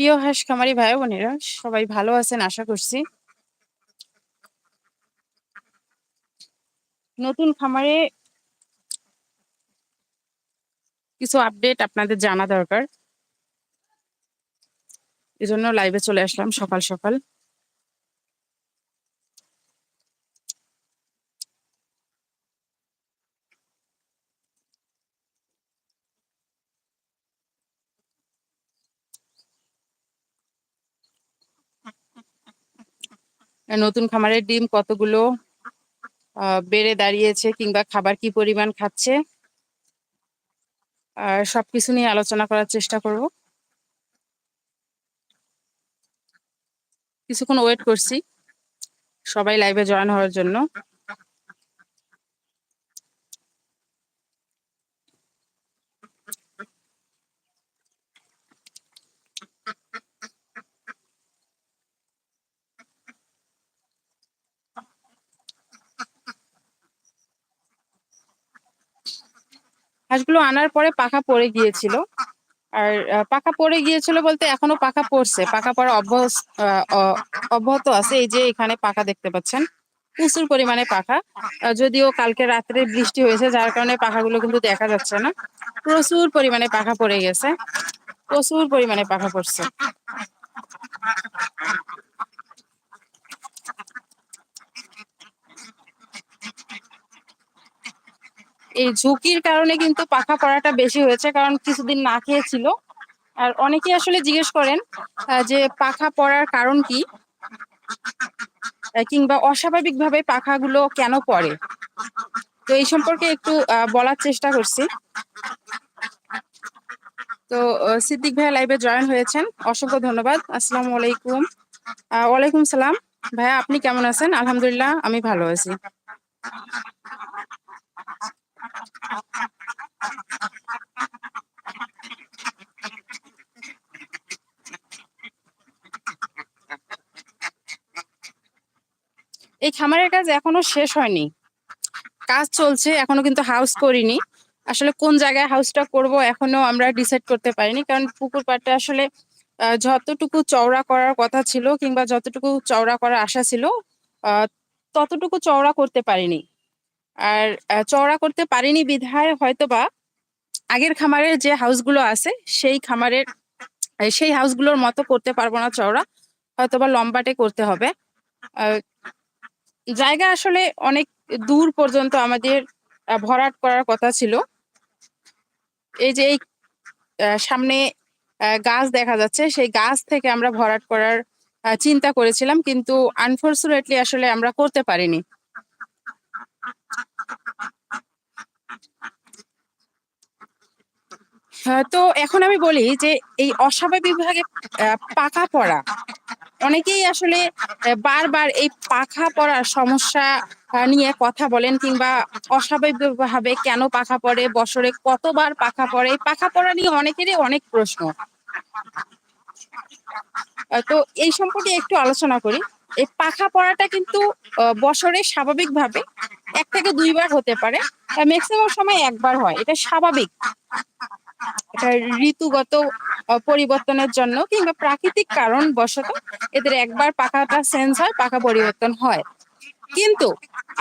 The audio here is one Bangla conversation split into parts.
প্রিয় হাঁস খামারি ভাই বোনেরা, সবাই ভালো আছেন আশা করছি। নতুন খামারে কিছু আপডেট আপনাদের জানা দরকার। এজন্য লাইভে চলে আসলাম সকাল সকাল। নতুন খামারের ডিম কতগুলো বেড়ে দাঁড়িয়েছে কিংবা খাবার কি পরিমাণ খাচ্ছে, আর সবকিছু নিয়ে আলোচনা করার চেষ্টা করব। কিছুক্ষণ ওয়েট করছি, সবাই লাইভে জয়েন হওয়ার জন্য। হাঁসগুলো আনার পরে পাখা পড়ে গিয়েছিল। আর পাকা পড়ে গিয়েছিল বলতে এখনও পাখা পড়ছে। পাখা পড়া অব্যাহত আছে এই যে এখানে পাখা দেখতে পাচ্ছেন। প্রচুর পরিমাণে পাখা। যদিও কালকে রাত্রে বৃষ্টি হয়েছে, যার কারণে পাখাগুলো কিন্তু দেখা যাচ্ছে না। প্রচুর পরিমাণে পাখা পড়ে গেছে। প্রচুর পরিমাণে পাখা পড়ছে। এই ঝুঁকির কারণে কিন্তু পাখা পড়াটা বেশি হয়েছে, কারণ কিছুদিন না খেয়েছিল। আর অনেকে আসলে জিজ্ঞেস করেন যে পাখা পড়ার কারণ কি? কিংবা অস্বাভাবিকভাবে পাখাগুলো কেন পড়ে? তো এই সম্পর্কে একটু বলার চেষ্টা করছি। তো সিদ্দিক ভাইয়া লাইভে জয়েন হয়েছেন। অসংখ্য ধন্যবাদ। আসসালামু আলাইকুম। ওয়ালাইকুম সালাম। ভাইয়া, আপনি কেমন আছেন? আলহামদুলিল্লাহ, আমি ভালো আছি। এই খামারের কাজ এখনও শেষ হয়নি। কাজ চলছে, এখনও কিন্তু হাউস করিনি। আসলে কোন জায়গায় হাউসটা করব এখনও আমরা ডিসাইড করতে পারিনি। কারণ পুকুর পাড়টা আসলে যতটুকু চওড়া করার কথা ছিল কিংবা যতটুকু চওড়া করার আশা ছিল ততটুকু চওড়া করতে পারিনি। আর চওড়া করতে পারিনি বিধায়, হয়তোবা আগের খামারের যে হাউসগুলো আছে, সেই খামারের সেই হাউসগুলোর মতো করতে পারব না চওড়া, হয়তোবা লম্বাটে করতে হবে। জায়গা আসলে অনেক দূর পর্যন্ত আমাদের ভরাট করার কথা ছিল। এই যে এই সামনে গাছ দেখা যাচ্ছে, সেই গাছ থেকে আমরা ভরাট করার চিন্তা করেছিলাম, কিন্তু আনফর্চুনেটলি আসলে আমরা করতে পারিনি। তো এখন আমি বলি যে এই অস্বাভাবিক ভাবে আহ, পাকা পড়া অনেকেই আসলে বারবার এই পাখা পড়ার সমস্যা নিয়ে কথা বলেন কিংবা অস্বাভাবিকভাবে কেন পাখা পড়ে বছরে কতবার পাখা পড়ে পাখা পড়া নিয়ে অনেকেরই অনেক প্রশ্ন। তো এই সম্পর্কে একটু আলোচনা করি। এই পাখা পড়াটা কিন্তু বছরে স্বাভাবিকভাবে এক থেকে দুইবার হতে পারে ম্যাক্সিমাম সময় একবার হয় এটা স্বাভাবিক। এটা ঋতুগত পরিবর্তনের জন্য কিংবা প্রাকৃতিক কারণ বশত এদের একবার পাখাটা সেন্স হয়, পাখা পরিবর্তন হয়। কিন্তু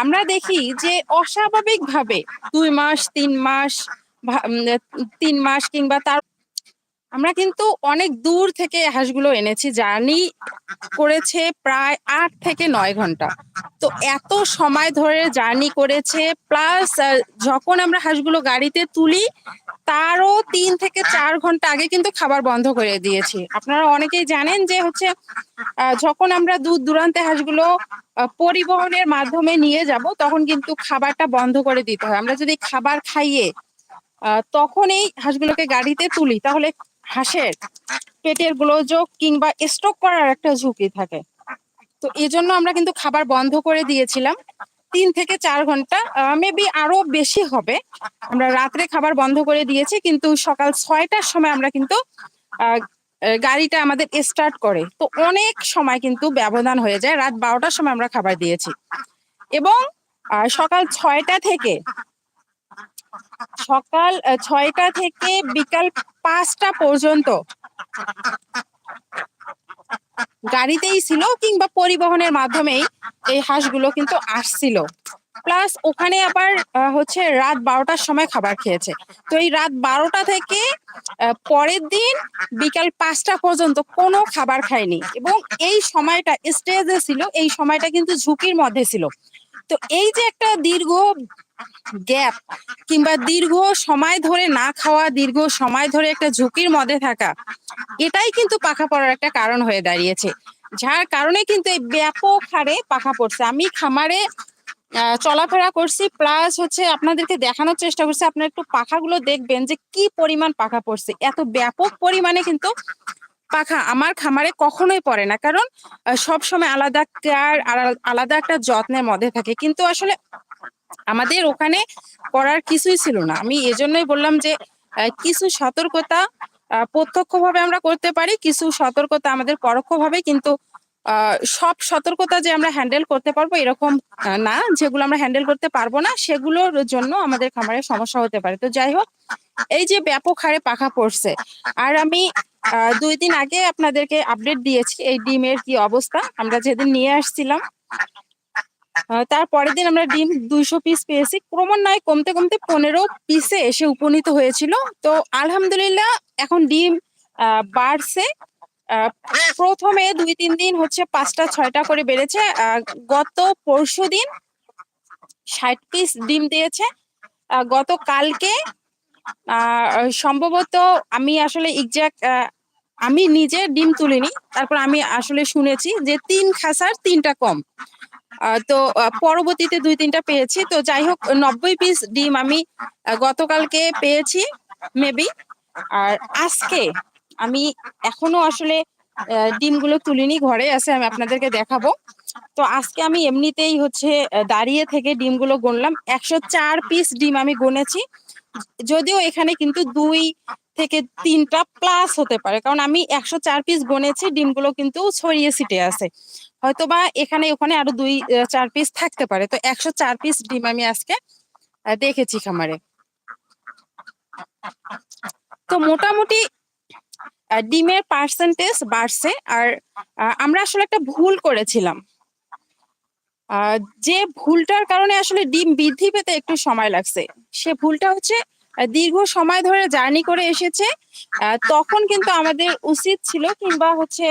আমরা দেখি যে অস্বাভাবিক ভাবে দুই মাস, তিন মাস তিন মাস কিংবা তার আমরা কিন্তু অনেক দূর থেকে হাঁসগুলো এনেছি। জার্নি করেছে প্রায় আট থেকে নয় ঘণ্টা। তো এত সময় ধরে জার্নি করেছে, প্লাস যখন আমরা হাঁসগুলো গাড়িতে তুলি, তারও তিন থেকে চার ঘণ্টা আগে কিন্তু খাবার বন্ধ করে দিয়েছি। আপনারা অনেকেই জানেন যে হচ্ছে যখন আমরা দূর দূরান্তে হাঁসগুলো পরিবহনের মাধ্যমে নিয়ে যাব, তখন কিন্তু খাবারটা বন্ধ করে দিতে হয়। আমরা যদি খাবার খাইয়ে তখন এই হাঁসগুলোকে গাড়িতে তুলি, তাহলে হাঁসের পেটের গোলযোগ কিংবা স্ট্রোক করার একটা ঝুঁকি থাকে। তো এই জন্য আমরা কিন্তু খাবার বন্ধ করে দিয়েছিলাম। তিন থেকে চার ঘণ্টা মেবি আরও বেশি হবে। আমরা রাত্রে খাবার বন্ধ করে দিয়েছি, কিন্তু সকাল ছয়টার সময় আমরা কিন্তু গাড়িটা আমাদের স্টার্ট করে। তো অনেক সময় কিন্তু ব্যবধান হয়ে যায়। রাত বারোটার সময় আমরা খাবার দিয়েছি। এবং সকাল ছয়টা থেকে সকাল ছয়টা থেকে বিকাল পাঁচটা পর্যন্ত। গাড়িতেই ছিল কিংবা পরিবহনের মাধ্যমেই এই হাঁসগুলো কিন্তু আসছিল। প্লাস ওখানে আবার হচ্ছে রাত বারোটার সময় খাবার খেয়েছে। তো এই রাত বারোটা থেকে পরের দিন বিকাল পাঁচটা পর্যন্ত কোনো খাবার খায়নি। এবং এই সময়টা স্টেজে ছিল, এই সময়টা কিন্তু ঝুঁকির মধ্যে ছিল। তো এই যে একটা দীর্ঘ গ্যাপ কিংবা দীর্ঘ সময় ধরে না খাওয়া, দীর্ঘ সময় ধরে একটা ঝুঁকির মধ্যে থাকা, এটাই কিন্তু পাখা পড়ার একটা কারণ হয়ে দাঁড়িয়েছে। যার কারণে কিন্তু এই ব্যাপক হারে পাখা পড়ছে। আমি খামারে চলাফেরা করছি, প্লাস হচ্ছে আপনাদেরকে দেখানোর চেষ্টা করছি, আপনারা একটু পাখাগুলো দেখবেন যে কি পরিমাণ পাখা পড়ছে। এত ব্যাপক পরিমাণে কিন্তু পাখা আমার খামারে কখনোই পড়ে না। কারণ সব সময় আলাদা কেয়ার, আলাদা একটা যত্নের মধ্যে থাকে। কিন্তু আসলে আমাদের ওখানে করার কিছুই ছিল না। আমি এজন্যই বললাম যে কিছু সতর্কতা প্রত্যক্ষভাবে আমরা করতে পারি, কিছু সতর্কতা আমাদের পরোক্ষভাবে, কিন্তু সব সতর্কতা যে আমরা হ্যান্ডেল করতে পারব এরকম না, যেগুলো আমরা হ্যান্ডেল করতে পারব না, সেগুলোর জন্য আমাদের খামারে সমস্যা হতে পারে। তো যাই হোক, এই যে ব্যাপক হারে পাখা পড়ছে, আর আমি দুই দিন আগে আপনাদেরকে আপডেট দিয়েছি এই ডিমের কি অবস্থা। আমরা যেদিন নিয়ে আসছিলাম আহ, তার পরের দিন আমরা ডিম দুইশো পিস পেয়েছি। ক্রমান্বয়ে কমতে কমতে পনেরো পিসে এসে উপনীত হয়েছিল। তো আলহামদুলিল্লাহ এখন ডিম বাড়ছে। প্রথমে দুই তিন দিন হচ্ছে পাঁচটা ছয়টা করে বেড়েছে। গত পরশু দিন ষাট পিস ডিম দিয়েছে। গত কালকে সম্ভবত আমি আসলে এক্সাক্ট আমি নিজে ডিম তুলিনি, তারপর আমি আসলে শুনেছি যে তিন খাসার তিনটা কম। তো পরবর্তীতে দুই তিনটা পেয়েছি। তো যাই হোক, নব্বই পিস ডিম আমি গতকালকে পেয়েছি মেবি আর আজকে আমি এখনও আসলে ডিমগুলো তুলিনি, ঘরে আছে, আমি আপনাদেরকে দেখাবো। তো আজকে আমি এমনিতেই হচ্ছে দাঁড়িয়ে থেকে ডিমগুলো গুনলাম একশো চার পিস ডিম আমি গুনেছি যদিও এখানে কিন্তু দুই থেকে তিনটা প্লাস হতে পারে। কারণ আমি একশো চার পিস গুনেছি ডিমগুলো কিন্তু ছড়িয়ে ছিটে আছে। হয়তোবা এখানে, ওখানে আরও দুই চার পিস থাকতে পারে। তো একশো চার পিস ডিম আমি আজকে দেখেছি খামারে। তো মোটামুটি ডিমের পার্সেন্টেজ বাড়ছে। আর আমরা আসলে একটা ভুল করেছিলাম। যে ভুলটার কারণে আসলে ডিম বৃদ্ধি পেতে একটু সময় লাগছে। সে ভুলটা হচ্ছে দীর্ঘ সময় ধরে জার্নি করে এসেছে তখন কিন্তু আমাদের উচিত ছিল কিংবা হচ্ছে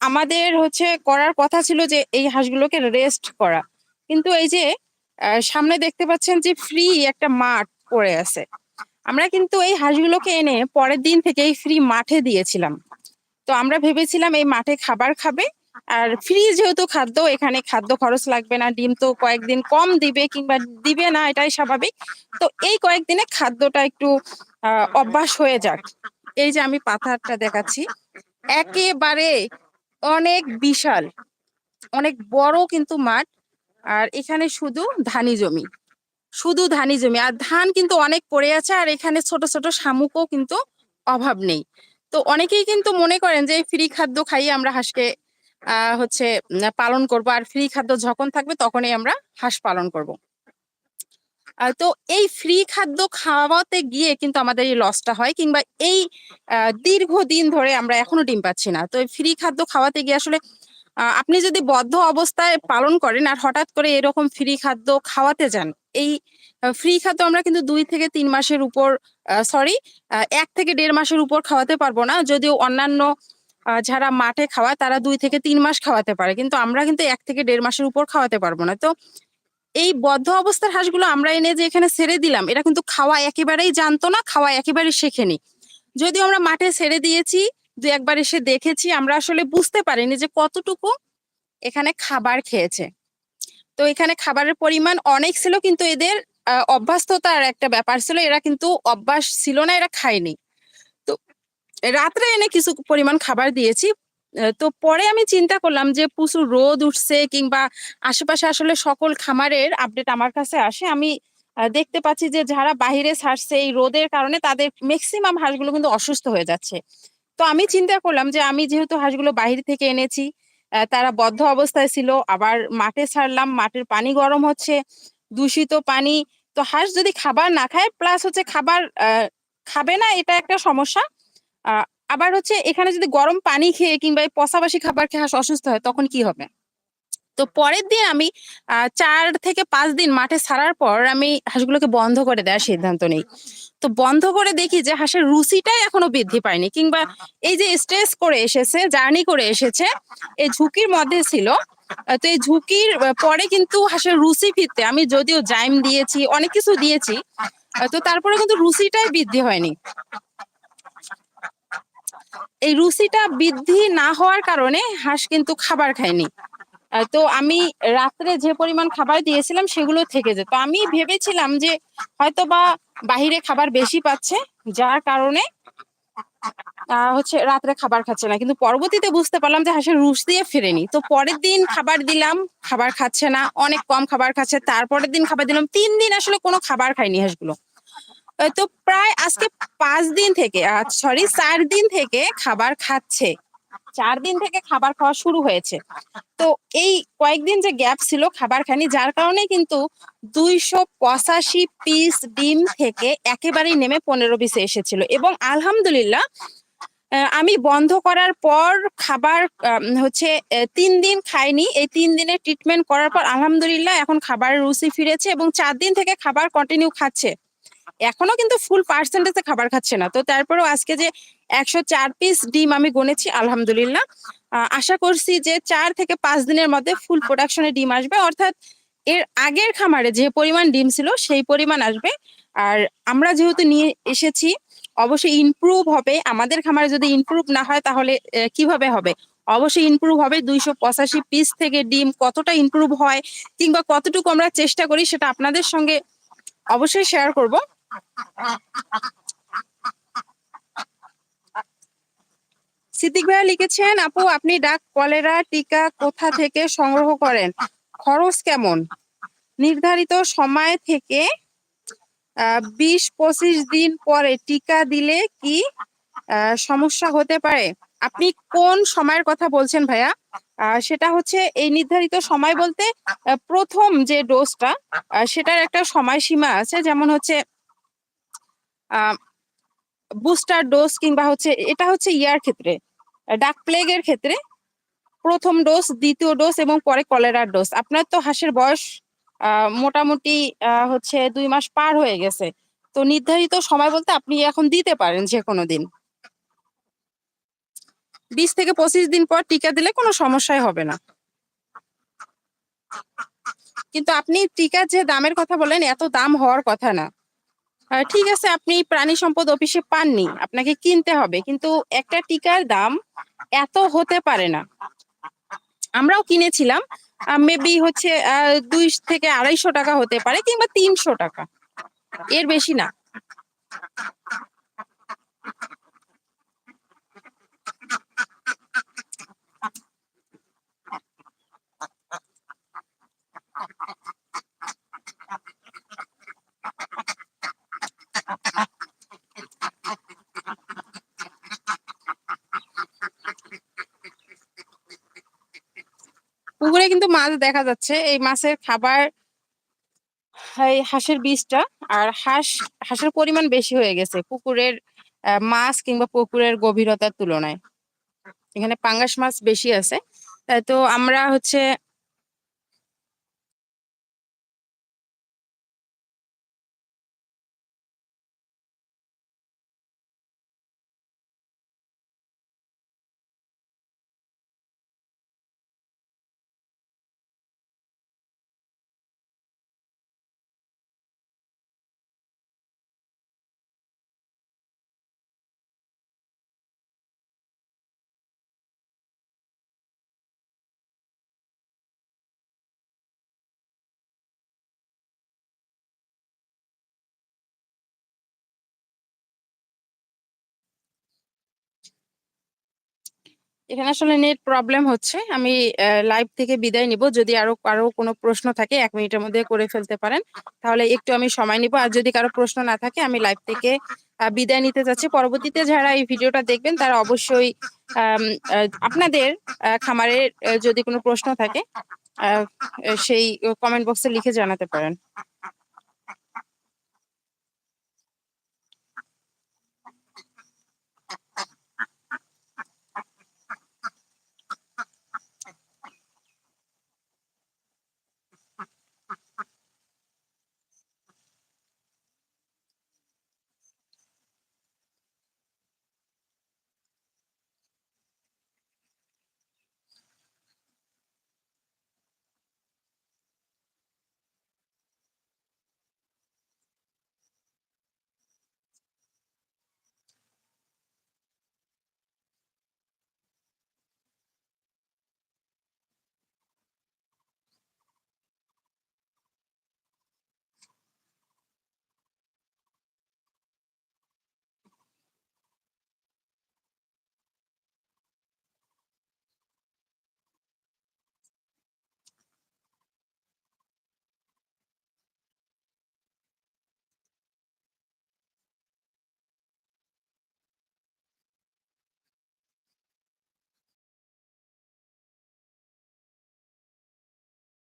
আমাদের হচ্ছে করার কথা ছিল যে এই হাঁসগুলোকে রেস্ট করা। কিন্তু এই যে সামনে দেখতে পাচ্ছেন যে ফ্রি একটা মাঠ পড়ে আছে। আমরা কিন্তু এই হাঁসগুলোকে এনে পরের দিন থেকেই ফ্রি মাঠে দিয়েছিলাম। তো আমরা ভেবেছিলাম এই মাঠে খাবার খাবে আর ফ্রি যেহেতু খাদ্য, এখানে খাদ্য খরচ লাগবে না, ডিম তো কয়েকদিন কম দিবে কিংবা দিবে না, এটাই স্বাভাবিক। তো এই কয়েকদিনে খাদ্যটা একটু অভ্যাস হয়ে যাক। এই যে আমি পাথারটা দেখাচ্ছি, একেবারে অনেক বিশাল, অনেক বড় কিন্তু মাঠ, আর এখানে শুধু ধানি জমি, শুধু ধানি জমি। আর ধান কিন্তু অনেক পড়ে আছে, আর এখানে ছোট ছোট শামুকও কিন্তু অভাব নেই। তো অনেকেই কিন্তু মনে করেন যে ফ্রি খাদ্য খাইয়ে আমরা হাঁসকে হচ্ছে পালন করব। আর ফ্রি খাদ্য যখন থাকবে তখনই আমরা হাঁস পালন করব। তো এই ফ্রি খাদ্য খাওয়াতে গিয়ে কিন্তু আমাদের এই লসটা হয় কিংবা এই দীর্ঘদিন ধরে আমরা এখনও ডিম পাচ্ছি না। তো ফ্রি খাদ্য খাওয়াতে গিয়ে আসলে আপনি যদি বদ্ধ অবস্থায় পালন করেন আর হঠাৎ করে এরকম ফ্রি খাদ্য খাওয়াতে যান, এই ফ্রি খাদ্য আমরা কিন্তু দুই থেকে তিন মাসের উপর সরি এক থেকে দেড় মাসের উপর খাওয়াতে পারব না। যদিও অন্যান্য যারা মাঠে খাওয়ায় তারা দুই থেকে তিন মাস খাওয়াতে পারে। কিন্তু আমরা কিন্তু এক থেকে দেড় মাসের উপর খাওয়াতে পারব না। তো এই বদ্ধ অবস্থার হাঁসগুলো আমরা এনে যে এখানে ছেড়ে দিলাম, এরা কিন্তু খাওয়া একেবারেই জানতো না, খাওয়া একেবারেই শেখেনি। যদিও আমরা মাঠে ছেড়ে দিয়েছি, দু একবার এসে দেখেছি, আমরা আসলে বুঝতে পারিনি যে কতটুকু এখানে খাবার খেয়েছে। তো এখানে খাবারের পরিমাণ অনেক ছিল, কিন্তু এদের অভ্যস্ততার একটা ব্যাপার ছিল, এরা কিন্তু অভ্যাস ছিল না, এরা খায়নি। রাত্রে এনে কিছু পরিমাণ খাবার দিয়েছি। তো পরে আমি চিন্তা করলাম যে প্রচুর রোদ উঠছে কিংবা আশেপাশে আসলে সকল খামারের আপডেট আমার কাছে আসে। আমি দেখতে পাচ্ছি যে যারা বাইরে ছাড়ছে এই রোদের কারণে তাদের ম্যাক্সিমাম হাঁসগুলো কিন্তু অসুস্থ হয়ে যাচ্ছে। তো আমি চিন্তা করলাম যে আমি যেহেতু হাঁসগুলো বাইরে থেকে এনেছি তারা বদ্ধ অবস্থায় ছিল, আবার মাঠে ছাড়লাম, মাঠের পানি গরম হচ্ছে, দূষিত পানি। তো হাঁস যদি খাবার না খায় প্লাস হচ্ছে খাবার খাবে না, এটা একটা সমস্যা। আবার হচ্ছে এখানে যদি গরম পানি খেয়ে কিংবা পচাবাসি খাবার খেয়ে হাঁস অসুস্থ হয়, তখন কি হবে? তো পরের দিন আমি চার থেকে পাঁচ দিন মাঠে ছাড়ার পর আমি হাঁসগুলোকে বন্ধ করে দেওয়ার সিদ্ধান্ত নেই। তো বন্ধ করে দেখি যে হাঁসের রুচিটাই এখনও বৃদ্ধি পায়নি কিংবা এই যে স্ট্রেস করে এসেছে জার্নি করে এসেছে, এই ঝুঁকির মধ্যে ছিল। তো এই ঝুঁকির পরে কিন্তু হাঁসের রুচি ফিরতে আমি যদিও জাইম দিয়েছি, অনেক কিছু দিয়েছি তো তারপরে কিন্তু রুচিটাই বৃদ্ধি হয়নি। এই রুচিটা বৃদ্ধি না হওয়ার কারণে হাঁস কিন্তু খাবার খায়নি। তো আমি রাত্রে যে পরিমাণ খাবার দিয়েছিলাম সেগুলো থেকে যেত। আমি ভেবেছিলাম যে হয়তো বা বাহিরে খাবার বেশি পাচ্ছে, যার কারণে হচ্ছে রাত্রে খাবার খাচ্ছে না। কিন্তু পরবর্তীতে বুঝতে পারলাম যে হাঁসের রুশ দিয়ে ফেরেনি। তো পরের দিন খাবার দিলাম, খাবার খাচ্ছে না, অনেক কম খাবার খাচ্ছে, তারপরের দিন খাবার দিলাম, তিন দিন আসলে কোনো খাবার খায়নি হাঁসগুলো। তো প্রায় আজকে পাঁচ দিন থেকে সরি চার দিন থেকে খাবার খাচ্ছে। চার দিন থেকে খাবার খাওয়া শুরু হয়েছে। তো এই কয়েকদিন যে গ্যাপ ছিল খাবার খানি যার কারণে কিন্তু দুইশো পঁচাশি পিস ডিম থেকে একেবারেই নেমে পনেরো পিসে এসেছিল। এবং আলহামদুলিল্লাহ আমি বন্ধ করার পর খাবার হচ্ছে তিন দিন খাইনি। এই তিন দিনের ট্রিটমেন্ট করার পর আলহামদুলিল্লাহ এখন খাবারের রুচি ফিরেছে এবং চার দিন থেকে খাবার কন্টিনিউ খাচ্ছে। এখনও কিন্তু ফুল পার্সেন্টেজে খাবার খাচ্ছে না। তো তারপরেও আজকে যে একশো চার পিস ডিম আমি গুনেছি, আলহামদুলিল্লাহ। আশা করছি যে চার থেকে পাঁচ দিনের মধ্যে ফুল প্রোডাকশনে ডিম আসবে। অর্থাৎ এর আগের খামারে যে পরিমাণ ডিম ছিল, সেই পরিমাণ আসবে। আর আমরা যেহেতু নিয়ে এসেছি, অবশ্যই ইমপ্রুভ হবে। আমাদের খামারে যদি ইমপ্রুভ না হয়, তাহলে কীভাবে হবে? অবশ্যই ইমপ্রুভ হবে। দুইশো পঁচাশি পিস থেকে ডিম কতটা ইমপ্রুভ হয়, কিংবা কতটুকু আমরা চেষ্টা করি, সেটা আপনাদের সঙ্গে অবশ্যই শেয়ার করব। সিদ্দিক ভাইয়া লিখেছেন, আপু, আপনি ডাক কলেরা টিকা কোথা থেকে সংগ্রহ করেন? খরচ কেমন? নির্ধারিত সময় থেকে বিশ পঁচিশ দিন পরে টিকা দিলে কি সমস্যা হতে পারে? আপনি কোন সময়ের কথা বলছেন ভাইয়া? সেটা হচ্ছে এই নির্ধারিত সময় বলতে প্রথম যে ডোজটা সেটার একটা সময়সীমা আছে। যেমন হচ্ছে বুস্টার ডোজ কিংবা হচ্ছে, এটা হচ্ছে ইয়ার ক্ষেত্রে ডাক প্লেগের ক্ষেত্রে প্রথম ডোজ দ্বিতীয় ডোজ এবং পরে কলেরার ডোজ আপনার তো হাঁসের বয়স মোটামুটি হচ্ছে দুই মাস পার হয়ে গেছে। তো নির্ধারিত সময় বলতে আপনি এখন দিতে পারেন যে কোনো দিন। বিশ থেকে পঁচিশ দিন পর টিকা দিলে কোনো সমস্যাই হবে না। কিন্তু আপনি টিকার যে দামের কথা বলেন এত দাম হওয়ার কথা না। ঠিক আছে, আপনি প্রাণী সম্পদ অফিসে পাননি, আপনাকে কিনতে হবে, কিন্তু একটা টিকার দাম এত হতে পারে না। আমরাও কিনেছিলাম মেবি হচ্ছে দুই থেকে আড়াইশো টাকা হতে পারে কিংবা তিনশো টাকা, এর বেশি না। পুকুরে কিন্তু মাছ দেখা যাচ্ছে। এই মাছের খাবার হাঁসের বীজটা আর হাঁস, হাঁসের পরিমাণ বেশি হয়ে গেছে পুকুরের মাছ কিংবা পুকুরের গভীরতার তুলনায়। এখানে পাঙ্গাস মাছ বেশি আছে। তাই তো আমরা হচ্ছে এখানে আসলে নেট প্রবলেম হচ্ছে। আমি লাইভ থেকে বিদায় নিব। যদি আরও কারও কোনো প্রশ্ন থাকে, এক মিনিটের মধ্যে করে ফেলতে পারেন। তাহলে একটু আমি সময় নিব। আর যদি কারও প্রশ্ন না থাকে, আমি লাইভ থেকে বিদায় নিতে চাচ্ছি। পরবর্তীতে যারা এই ভিডিওটা দেখবেন, তারা অবশ্যই আপনাদের খামারের যদি কোনো প্রশ্ন থাকে সেই কমেন্ট বক্সে লিখে জানাতে পারেন।